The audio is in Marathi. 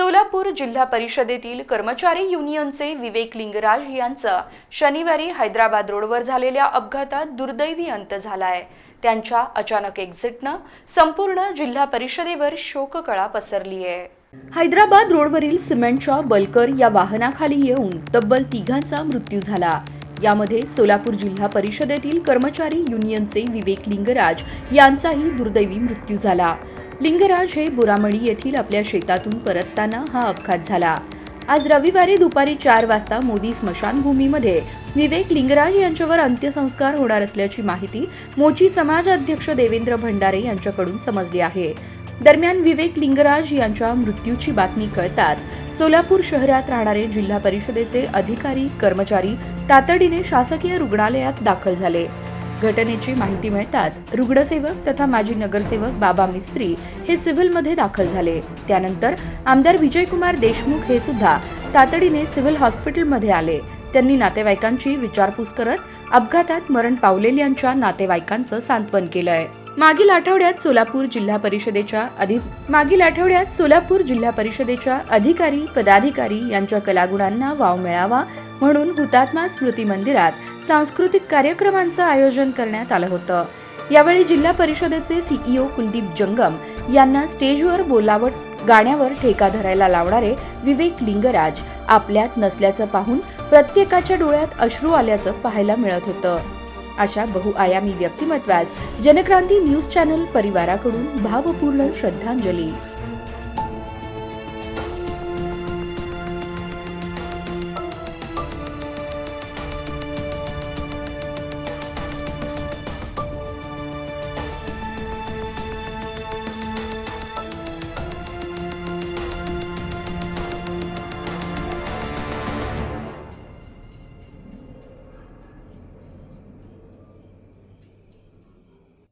सोलापूर जिल्हा परिषदेतील कर्मचारी युनियनचे विवेक लिंगराज यांचा शनिवारी हैदराबाद रोडवर झालेल्या अपघातात दुर्दैवी अंत झालाय. त्यांच्या अचानक एक्झिटनं संपूर्ण जिल्हा परिषदेवर शोककळा पसरली आहे हैदराबाद रोडवरील सिमेंटच्या बलकर या वाहनाखाली येऊन तब्बल तिघांचा मृत्यू झाला. यामध्ये सोलापूर जिल्हा परिषदेतील कर्मचारी युनियनचे विवेक लिंगराज यांचाही दुर्दैवी मृत्यू झाला. लिंगराज हे बुरामणी येथील आपल्या शेतातून परतताना हा अपघात झाला. आज रविवारी दुपारी चार वाजता मोदी स्मशानभूमीमध्ये विवेक लिंगराज यांच्यावर अंत्यसंस्कार होणार असल्याची माहिती मोची समाज अध्यक्ष देवेंद्र भंडारे यांच्याकडून समजली आहे. दरम्यान विवेक लिंगराज यांच्या मृत्यूची बातमी कळताच सोलापूर शहरात राहणारे जिल्हा परिषदेचे अधिकारी कर्मचारी तातडीने शासकीय रुग्णालयात दाखल झाले. घटनेची माहिती मिळताच रुग्णसेवक तथा माजी नगरसेवक बाबा मिस्त्री हे सिव्हिलमध्ये दाखल झाले. त्यानंतर आमदार विजयकुमार देशमुख हे सुद्धा तातडीने सिव्हिल हॉस्पिटलमध्ये आले. त्यांनी नातेवाईकांची विचारपूस करत अपघातात मरण पावलेल्यांच्या नातेवाईकांचं सांत्वन केलंय. मागील आठवड्यात सोलापूर जिल्हा परिषदेच्या अधिक मागील आठवड्यात सोलापूर जिल्हा परिषदेच्या अधिकारी पदाधिकारी यांच्या कलागुणांना वाव मिळावा म्हणून हुतात्मा स्मृती मंदिरात सांस्कृतिक कार्यक्रमांचं आयोजन करण्यात आलं होतं. यावेळी जिल्हा परिषदेचे सीईओ कुलदीप जंगम यांना स्टेजवर बोलावट गाण्यावर ठेका धरायला लावणारे विवेक लिंगराज आपल्यात नसल्याचं पाहून प्रत्येकाच्या डोळ्यात अश्रू आल्याचं पाहायला मिळत होतं. अशा बहुआयामी व्यक्तिमत्वास जनक्रांती न्यूज चॅनल परिवाराकडून भावपूर्ण श्रद्धांजली.